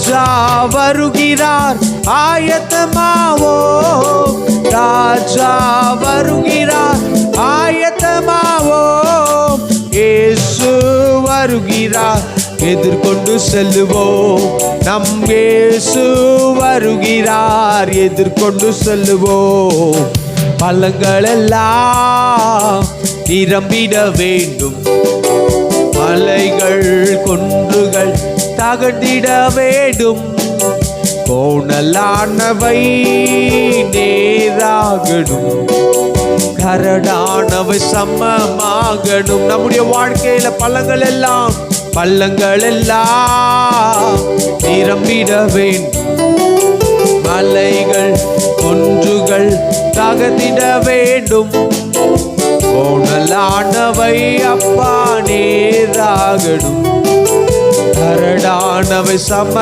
ராஜா வருகிறார் ஆயத்தமாவோ? ராஜா வருகிறார் ஆயத்தமாவோ? ஏசு வருகிறார் எதிர்கொண்டு செல்லுவோம். நம் ஏசு வருகிறார் எதிர்கொண்டு செல்லுவோம். பள்ளங்கள் எல்லாம் நிரம்பிட வேண்டும். மலைகள் கொண்டு தகட்டிட வேண்டும். கோணலானவை நேராகணும். கரடானவை சமமாகணும். நம்முடைய வாழ்க்கையில பள்ளங்கள் எல்லாம் பள்ளங்கள் எல்லாம் நிரம்பிட வேண்டும். மலைகள் ஒன்றுகள் தகதிட வேண்டும். கோணலானவை அப்பா நேராகணும். ஆண்டவை சம